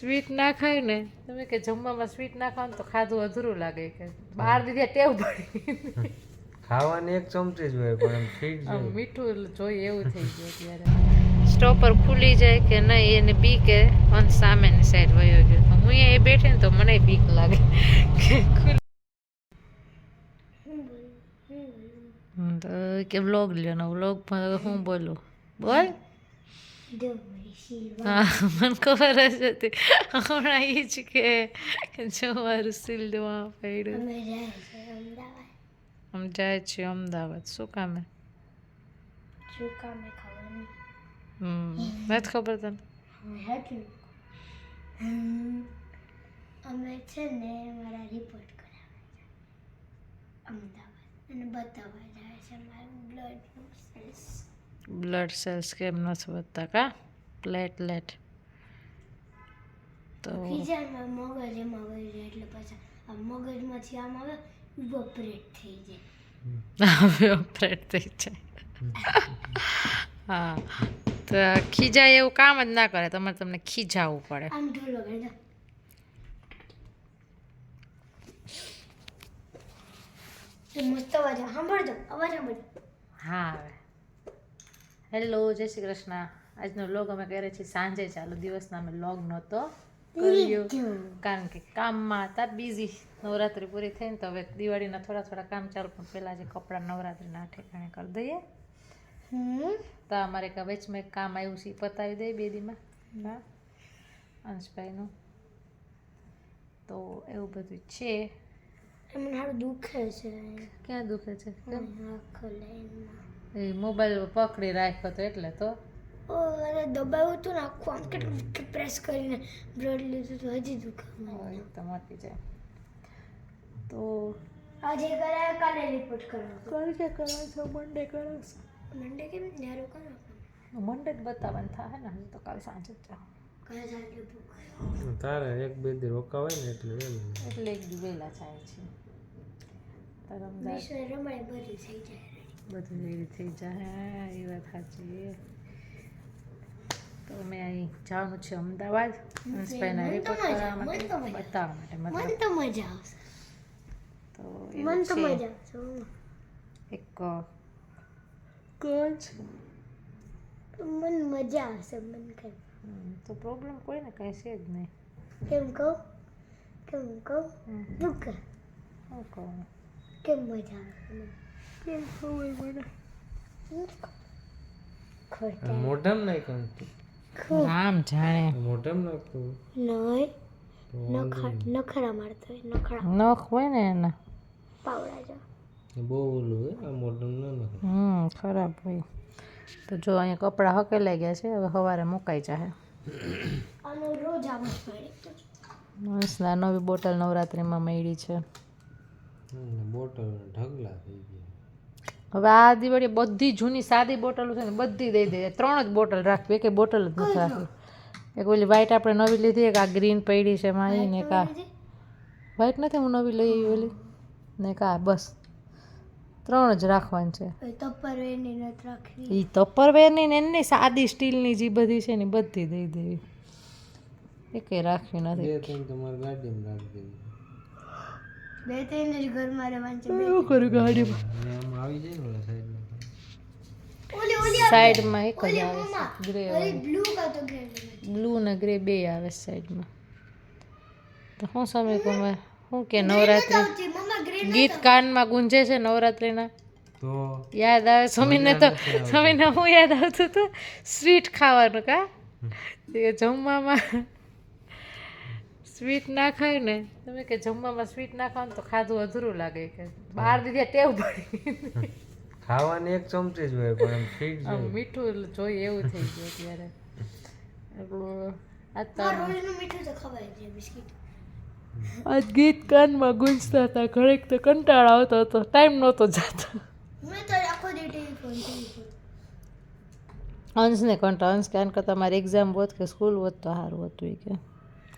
Sweet ના ખાય ને તમે કે જમવામાં સ્વીટ ના ખાવ તો ખાધું અધૂરું લાગે કે બહાર દીધી ટેવ પડી ખાવાની એક ચમચી જ હોય પણ આમ મીઠું જોઈએ એવું થઈ ગયું ત્યારે સ્ટોપર ખુલી જાય કે નહીં એને બી કે વન સામેની સાઈડ વયો ગયો. તો હું અહીંયા બેઠી ને તો મને બીક લાગે કે હમ, તો કે વ્લોગ લ્યો ને વ્લોગમાં હું બોલું? બોલ. હા મને ખબર જ હતી હમણાં એ જ કે કે જો મારું સિલ્ડમાં પડ્યું આમ જાય છીએ અમદાવાદ શું કામે હમ નથી ખબર તને અમે છે ને મારા રિપોર્ટ કરાવવા છે અમદાવાદ અને બતાવવા જાય છે મારું બ્લડ બ્લડ સેલ્સ કેમ નથી વધતા કા પ્લેટલેટ તો મગજ એમાં વહી જાય એટલે પાછા આ મગજમાંથી આમ આવે ઓપરેટ થઈ જાય હવે ઓપરેટ થઈ જાય હા તો ખીજાય એવું કામ જ ના કરે તમારે તમને ખીજાવવું પડે આમ ઢોલો કરી મસ્ત અવાજ સાંભળજો અવાજ સાંભળજો હા હેલો જય શ્રી કૃષ્ણ. આજનો લોગ અમે કરીએ છીએ સાંજે ચાલુ દિવસના અમે લોગ નહોતો કર્યો. કારણ કે કામમાં હતા બિઝી નવરાત્રિ પૂરી થઈને તો હવે દિવાળીના થોડા થોડા કામ ચાલુ પણ પહેલાં જે કપડાં નવરાત્રિના ઠેકાણે કરી દઈએ. તો અમારે એક વચમાં એક કામ આવ્યું છે પતાવી દઈએ બે દીમાં. હા અંશભાઈનું. તો એવું બધું છે. મને સારું દુખે છે. ક્યાં દુખે છે? લાઈનમાં એ મોબાઈલ પકડી રાખ્યો તો એટલે તો. ઓ અરે દબાવ્યું હતું ને આખું આમ કેટલું પ્રેસ કરીને બ્લડ લીધું તો હજી દુખે મને. હોય તો મટી જાય તો આજે કરાય કાલે રિપોર્ટ કરાવો કરજે કે કરો છો? મંડે કરો મંડે કેમ? ન્યારો કરો મંડે જ બતાવવાનું થાય ને હજી તો કાલ સાંજે જ જાઓ તારે એક બે દી રોકાવાય ને એટલે એટલે એક દી વહેલા જાય છે. તો રમાય ભરી થઈ જાય. બધું રેડી થઈ જાય. હા, એ વાત સાચી તો અમે અહીં જવાનું છે અમદાવાદ. અંશભાઈના તો રિપોર્ટ કરવા મન માટે મજા. બતાવવા માટે મતલબ તો મજા આવશે. તો મન તો મજા આવશે એક કોચ મન મજા આવશે મન કઈ. તો પ્રોબ્લેમ કોઈને કાંઈ છે જ નહીં. કેમ કહું? કેમ કહું? હમ, દુઃખ શું કહું? કેમ મજા આવશે મને નાખ્યું ખૂબ જાણે. મોઢમ નાખતું નહીં. તો નખરા મારતો હોય નખરા. નખ હોય ને એના. પાવડા જો બહુ ઓલું હોય આ મોઢામાં ના નાખે. હમ ખરાબ હોય. તો જો અહીંયા કપડાં હકેલાઈ ગયા છે હવે સવારે મુકાઈ જાહે. આનો રોજ આમ જ પડે મસ્તના નવી બોટલ નવરાત્રિમાં મળી છે. બોટલ ઢગલા થઈ ગયા. હવે આ દિવાળી બધી જૂની સાદી બોટલો છે ને બધી દઈ દે. ત્રણ જ બોટલ રાખવી. એક બોટલ જ નથી રાખવી. એક ઓલી વ્હાઈટ આપણે નવી લીધી એક આ ગ્રીન પડી છે મારી ને કા વ્હાઈટ નથી હું નવી લઈ આવી ઓલી. ને કા બસ. ત્રણ જ રાખવાની છે. તપરવેરની નથી રાખવી. એ તપરવેરની ને એની સાદી સ્ટીલની જે બધી છે ને બધી દઈ દેવી. એકેય રાખવી નથી. બે ત્રણ તમારે ગાડીમાં રાખી દેવી બે ત્રણ જ ઘરમાં રહેવાનું છે એવું કર્યું ગાડીમાં? આવી જાય ને ઓલા સાઈડમાં ઓલી ઓલી સાઈડમાં એક જ આવે છે ગ્રે ઓલી બ્લુ કા તો ગ્રે બ્લુ ને ગ્રે બે આવે છે સાઈડમાં તો શું સમય તમે શું કે નવરાત્રિ? ગીત કાનમાં ગુંજે છે નવરાત્રિના? તો યાદ આવે? સમીરને તો સમીરને હું યાદ આવતું હતું સ્વીટ ખાવાનું કા? જમવામાં સ્વીટ ના ખાય ને તમે કે જમવામાં સ્વીટ ના ખાવ તો ખાધું અધૂરું લાગે કે બહાર દીધી ટેવ પડી. ખાવાની એક ચમચી જ હોય પણ જ મીઠું જોઈએ એવું થઈ ગયું અત્યારે. એટલું આ તો રોજનું મીઠું તો ખવાય છે બિસ્કિટ. આજ ગીત કાનમાં ગુંજતા હતા ઘરેક તો કંટાળો આવતો હતો ટાઈમ નહોતો જતો. અંશને કંટાળો અંશ કારણ કે તમારી એક્ઝામ હોત કે સ્કૂલ હોત તો સારું હતું એ કે.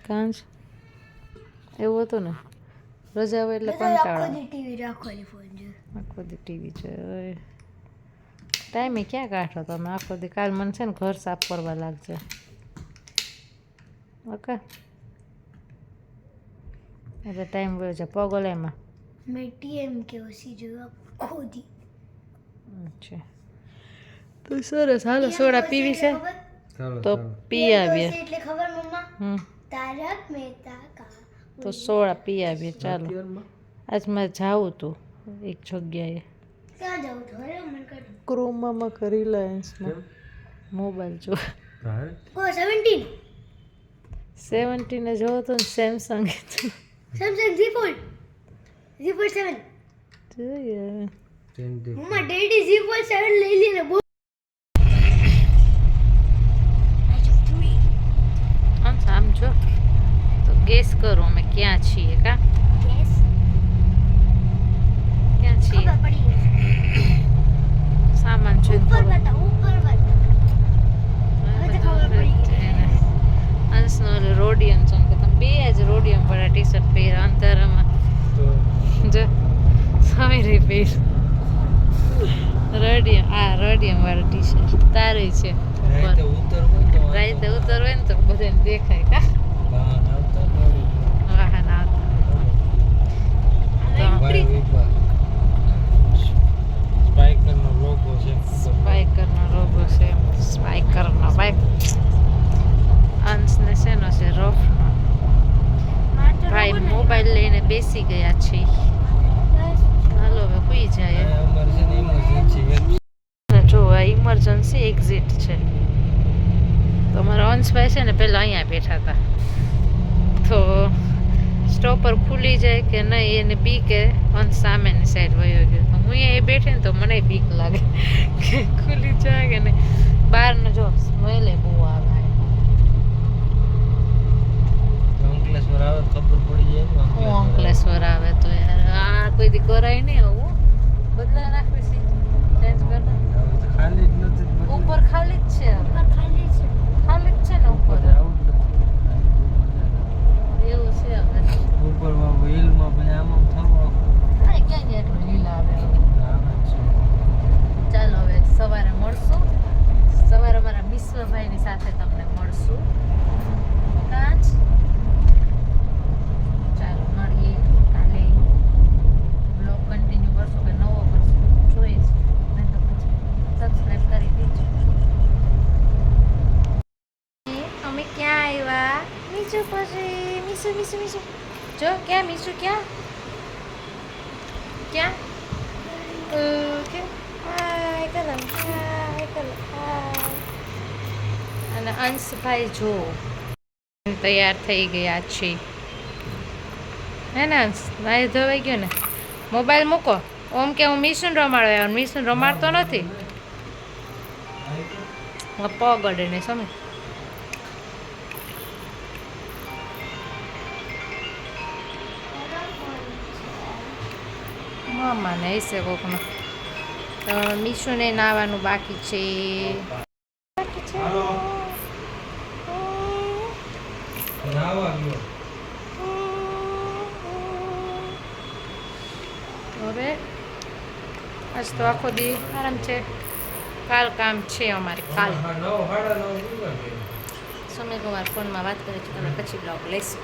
કાંચ એવું હતું ને? રજા હોય એટલે કંટાળો. ટીવી રાખવાની ફોન જો આખો દી ટીવી જોઈએ ટાઈમે ક્યાં કાઢો તમે? આખો દી કાલ મને છે ને ઘર સાફ કરવા લાગશે. ઓકે. એટલે ટાઈમ ગયો છે. પગલ એમાં મેં ટીએમ કે ઓસી આખો દી. અચ્છા. તો સરસ. હાલો સોડા પીવી છે? તો પી આવીએ. એટલે ખબર મમ્મા? હમ. તારક મહેતા કા તો સોળા પી આવીએ ચાલો? આજ મારે જાવું હતું એક જગ્યાએ. ક્રોમામાં કરી રિલાયન્સમાં મોબાઈલ જો. સેવન્ટીન કો 17 સેવન્ટીને જોવો તો Samsung Samsung Z Fold. Z Fold 7 જોઈએ. Daddy Z Fold. 7 લઈ લીને બોલ આમ આમ જો તો ગેસ કરો અમે ક્યાં છીએ કા? ક્યાં છીએ? સામાન છે અંશનો રોડિયમ છે કે તમે બે જ રોડિયમ વાળા ટી શર્ટ પહેર્યા અંધારામાં. તો? જો સમીરે પહેર રડિયમ આ રડિયમ વાળું ટી શર્ટ તારે છે. રાતે ઉતરવું ઉતરવે ને તો બધાને દેખાય કા વાહન આવતા ન હોય. વાહન આવતા તો ભાઈ વિભા. સ્પાઈકરનો logo છે સ્પાઈકરનો રોગો છે સ્પાઈકરનો બાઈક અંશને શેનો છે રફનો ભાઈ મોબાઈલ લઈને બેસી ગયા છે હાલો હવે કુઈ જાય આ અમારે છે ને emergency એક ને જો આ ઇમરજન્સી એક્ઝિટ છે. તો અમારા અંશભાઈ છે ને પહેલાં અહીંયા બેઠા હતા. તો સ્ટોપર ખુલી જાય કે નહીં એને બીક કે અંશ સામેની સાઈડ વયો ગયો. તો હું અહીંયા બેઠી ને તો મને બીક લાગે કે ખુલી જાય કે નહીં. બહારનો જો સ્મેલે બહુ આવે. અંકલેશ્વર આવે તો ખબર પડી જાય અંકલેશ્વર આવે. તો યાર. આ કોઈ દી કરાય નહીં આવું. બદલા નાખવી છે ચેન્જ કર આવે. હવે તો ખાલી જ નથી જ બધું. ઉપર ખાલી જ છે હવે. ખાલી છે ખાલી જ છે ને ઉપર ઉપર આવું જ નથી. એવું છે હવે ઉપરમાં wheelમાં પછી આમ આમ થવું અરે ક્યાં ગયા એટલું લીલા આવે હવે? આવે જ છે. ચાલો હવે સવારે મળશું સવારે અમારા વિશ્વભાઈની સાથે તમને મળશું. કાચ ચાલો મળીએ કાલે. બ્લોગ કન્ટિન્યુ કરશું કે નવો કરશો? જોઈએ છે. નહીં તો પછી સબસ્ક્રાઈબ કરી દેજો. અમે ક્યાં આવ્યા મીસુ પછી મીસુ મીસુ મીસુ જો ક્યાં? મીસુ ક્યાં? ક્યાં? ઓકે હાય કલમ હાય કલમ હાય અને અંશભાઈ જો તૈયાર થઈ ગયા છે. હે ને અંશ ભાઈ ધોવાઈ ગયો ને? મોબાઈલ મૂકો. ઓમ કે હું મિશન રમાડો મિશન રમાડતો નથી. પગડે ને સમજ. મામાને હશે કોકનો. મિશુને મીશુને નાવાનું બાકી છે. બાકી છે? ગયો. હવે આજ તો આખો દી આરામ છે કાલ કામ છે અમારે કાલ? સમય કુમાર ફોનમાં વાત કરે છે તમે પછી બ્લોગ લેશું